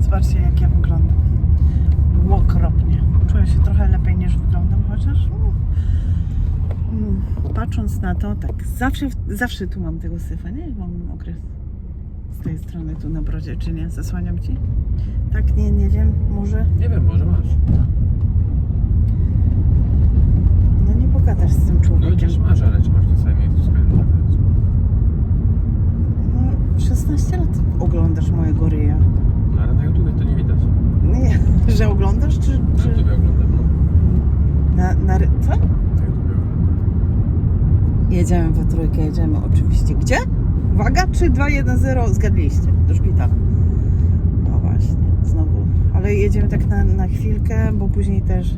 Zobaczcie jak ja wyglądam. Okropnie. Czuję się trochę lepiej niż wyglądam, chociaż mm, patrząc na to, tak zawsze, zawsze tu mam tego syfa, nie? Mam okres z tej strony tu na brodzie, czy nie? Zasłaniam Ci? Tak, nie, nie wiem, może? Nie wiem, może masz. No nie pogadasz z tym No człowiekiem. chociaż masz, ale czy masz czasami tu skrętować? No, 16 lat oglądasz mojego ryja. No ale na YouTubie to nie widać. Nie, że oglądasz, czy... Na czy... YouTubie oglądam, no. Na, na ry... Co? Na YouTubie oglądam. Jedziemy we trójkę, jedziemy oczywiście. Gdzie? Uwaga, 3, 2, 1, 0, zgadliście. Do szpitala. No właśnie, znowu. Ale jedziemy tak na, na chwilkę, bo później też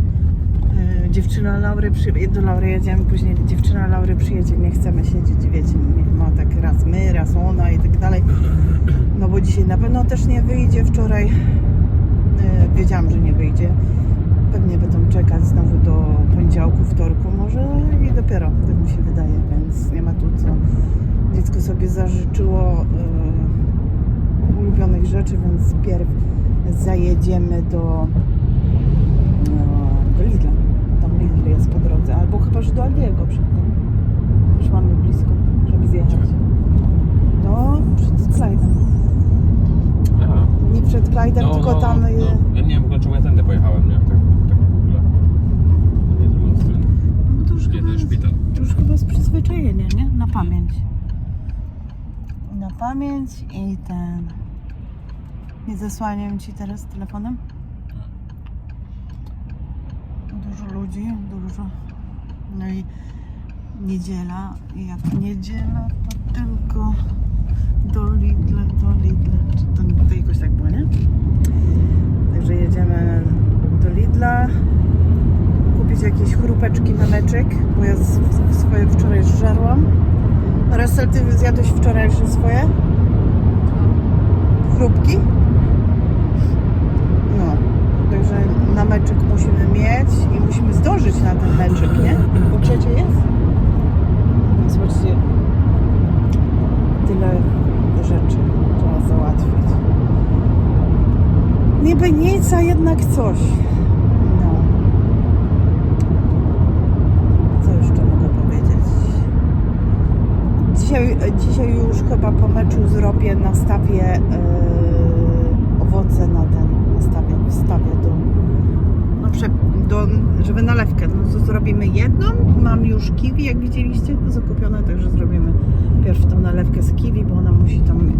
e, dziewczyna Laury, przy... do Laury jedziemy, później dziewczyna Laury przyjedzie, nie chcemy siedzieć, wiecie, ma tak raz my, raz ona i tak dalej. No bo dzisiaj na pewno też nie wyjdzie, wczoraj e, wiedziałam, że nie wyjdzie. Pewnie będą czekać znowu do poniedziałku, wtorku, może i dopiero, tak mi się wydaje, więc nie ma tu co. Dziecko sobie zażyczyło e, ulubionych rzeczy, więc pierw zajedziemy do, e, do Lidla. Tam Lidl jest po drodze, albo chyba, że do Aldiego przed tym. Już mamy blisko, żeby zjechać. No, przed Clyde'em. Aha. Nie przed Clyde'em, tylko tam... no, e, Ja nie wiem w ogóle czemu ja tędy pojechałem, nie? Tak, tak w ogóle. Nie drugą stronę. No to już chyba, Kiedy szpital? to już chyba jest przyzwyczajenie, nie? Na pamięć. Na pamięć i ten... Nie zasłaniam Ci teraz telefonem? Dużo ludzi, dużo. No i niedziela. I jak niedziela, to tylko do Lidla, do Lidla. To, to jakoś tak było, nie? Także jedziemy do Lidla kupić jakieś chrupeczki na meczek, bo ja swoje wczoraj żarłam. Rasel, ty zjadłeś wczoraj już swoje? Chrupki? No, także na meczek musimy mieć i musimy zdążyć na ten meczek, nie? Bo trzecie jest. Zobaczcie, tyle rzeczy trzeba załatwić. Niby nic, a jednak coś. No. Co jeszcze mogę powiedzieć? Dzisiaj, dzisiaj już chyba po meczu zrobię nastawię yy, owoce na ten, nastawię, wstawię do, no prze, do, żeby nalewkę, no to zrobimy jedną, mam już kiwi, jak widzieliście, to zakupione, także zrobimy pierw tą nalewkę z kiwi, bo ona musi tam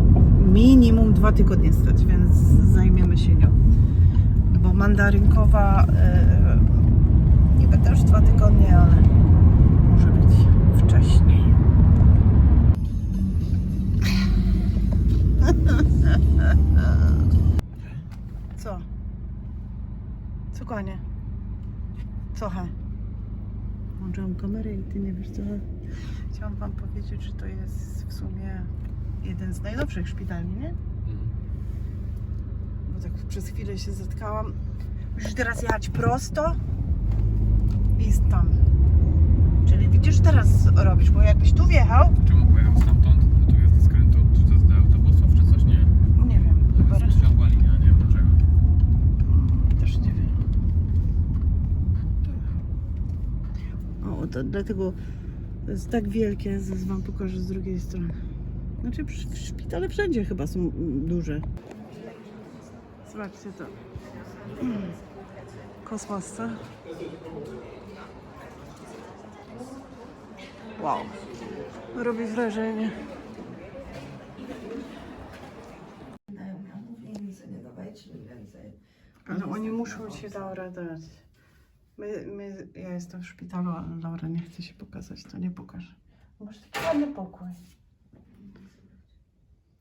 minimum dwa tygodnie stać, więc zajmiemy się nią. Mandarynkowa yy, niby też dwa tygodnie, ale może być wcześniej. Co? Co konie? Co he? Włączyłam kamerę i ty nie wiesz co he? Chciałam wam powiedzieć, że to jest w sumie jeden z najlepszych szpitali, nie? Mhm. Bo tak przez chwilę się zatkałam. Musisz teraz jechać prosto i jest tam. Czyli widzisz, teraz robisz, bo jakbyś tu wjechał, Czemu pojechał stamtąd? A tu jest do skrętu? Czy to jest do autobusów, czy coś? Nie. nie wiem, To chyba jest ciągła linia, nie wiem dlaczego. też nie wiem. O, to dlatego to jest tak wielkie, zaraz wam pokażę z drugiej strony. Znaczy w szpitale wszędzie chyba są mm, duże. Zobaczcie to. Mm. Kosmos, co? Wow. Robi wrażenie. Ale oni muszą się Laura dać. My, my, ja jestem w szpitalu, ale Laura nie chce się pokazać, to nie pokażę. Masz taki ładny pokój.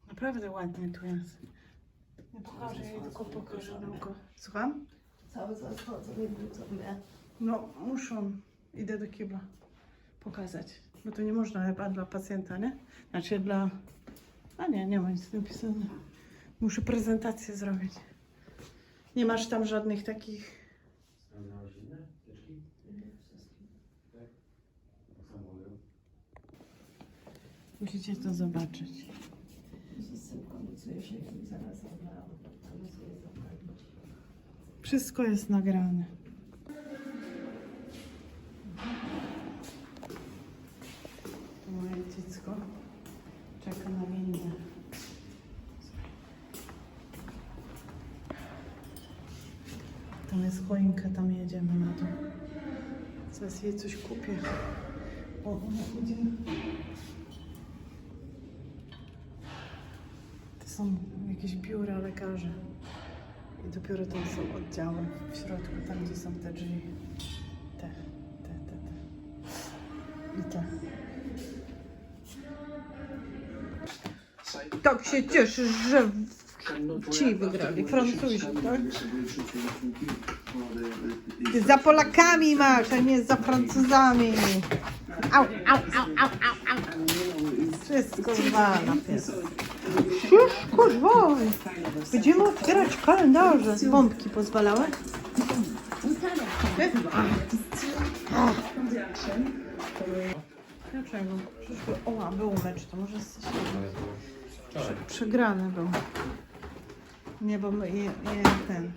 Naprawdę ładnie tu jest. Nie pokażę jej, tylko pokażę. Słucham? Cały czas chodzą i wrócą mnie. No, muszą. Idę do kibla pokazać. Bo to nie można chyba dla pacjenta, nie? Znaczy dla... A nie, nie ma nic napisane. Muszę prezentację zrobić. Nie masz tam żadnych takich... Musicie to zobaczyć. Z sypką się i zaraz na zobaczyć. Wszystko jest nagrane. Moje dziecko czeka na windę. Tam jest choinka, tam jedziemy na to. Zaraz jej coś kupię. O, ona. To są jakieś biura lekarzy. I dopiero tam są oddziały w środku, tam gdzie są te drzwi. Te, te, te, te. I te. Tak się cieszysz, że ci wygrali, Francuzi, tak? Ty za Polakami masz, a nie za Francuzami. Au, au, au, au, au, au. Wszystko zwala pies. Już kurwa. Będziemy otwierać kalendarze. Bombki pozwalały? Dlaczego? Przyszły. O, był mecz, to może Wczoraj. przegrany był. Nie, bo my, je, je, ten.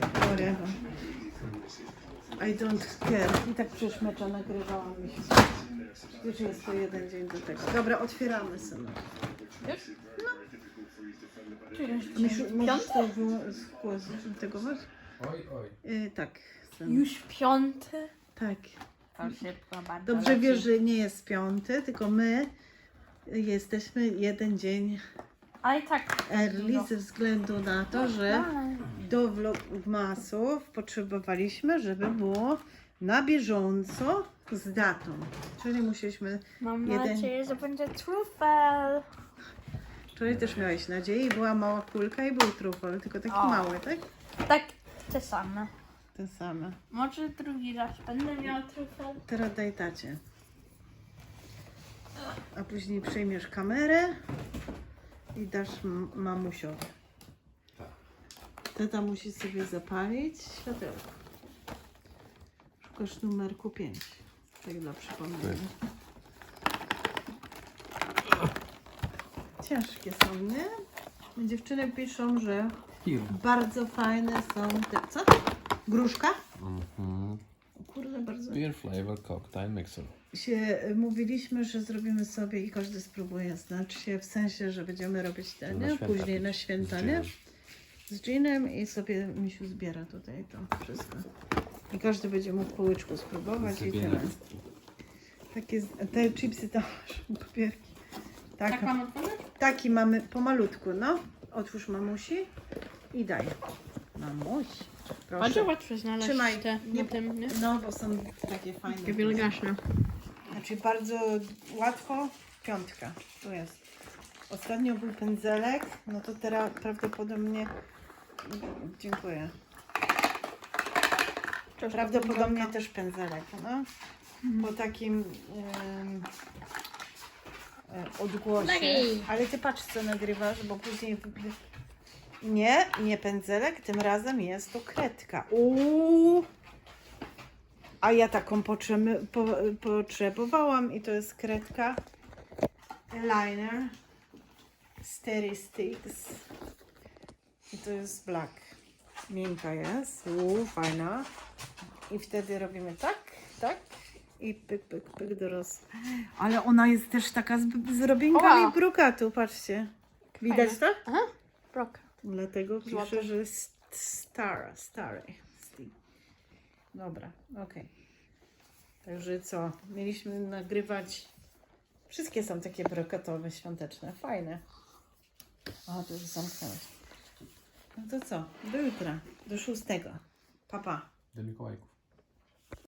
Whatever. I don't care. I tak przecież mecza nagrywałam mi się. Już jest to jeden dzień do tego. Dobra, otwieramy synu. Myśl- Możesz to wy- z głosu tego was? Oj, oj. Yy, tak. synu. Już piąty? Tak. To szybko bardzo Dobrze leci. wiesz, że nie jest piąty, tylko my jesteśmy jeden dzień Ale i tak. early ze względu na to, że do vlogmasów potrzebowaliśmy, żeby było na bieżąco z datą. Czyli musieliśmy, Mam jeden- nadzieję, że będzie trufel. wczoraj też miałeś nadzieję i była mała kulka i był trufel, tylko taki O. mały, tak? Tak, te same. Ten same. Może drugi raz będę miał trufel. Teraz daj tacie. A później przejmiesz kamerę i dasz m- mamusiowi. Tata musi sobie zapalić światełko. Szukasz numerku 5. Tak dla przypomnienia. Ciężkie są, nie? Dziewczyny piszą, że bardzo fajne są te... Co? Gruszka? Mhm. Bardzo Beer flavor cocktail mixer. się y, mówiliśmy, że zrobimy sobie i każdy spróbuje. Znaczy się w sensie, że będziemy robić te, Na święta Później pić na z święta, ginem. nie? Z ginem i sobie misiu zbiera tutaj to wszystko. I każdy będzie mógł po łyczku spróbować i tyle. Takie, z- te chipsy masz, papierki. Tak, Tak mam otworzyć? taki mamy pomalutku, no. Otwórz mamusi i daj. Mamuś, Bardzo proszę. łatwo znaleźć Trzymaj. te Nie- na tym, nie? No, bo są takie fajne. Takie wielgaśne. Znaczy bardzo łatwo, piątka, tu jest. Ostatnio był pędzelek, no to teraz prawdopodobnie, dziękuję, prawdopodobnie też pędzelek, no. Po takim em, e, odgłosie. Ale ty patrz co nagrywasz, bo później... wy- wy- Nie, nie pędzelek, tym razem jest to kredka. Uuu. A ja taką potrzemy, po, potrzebowałam i to jest kredka liner Steady Sticks i to jest black. Miękka jest, uuu, fajna. I wtedy robimy tak, tak i pyk, pyk, pyk do roz... Ale ona jest też taka z, z robienkami brokatu, patrzcie. Widać to? Aha. Brok. Dlatego piszę, że jest star, stary. Sti- Dobra, okej. Także co? Mieliśmy nagrywać. Wszystkie są takie brokatowe, świąteczne, fajne. A, to już zamknąłeś. No to co? Do jutra, do szóstego. Pa, pa. Do Mikołajków.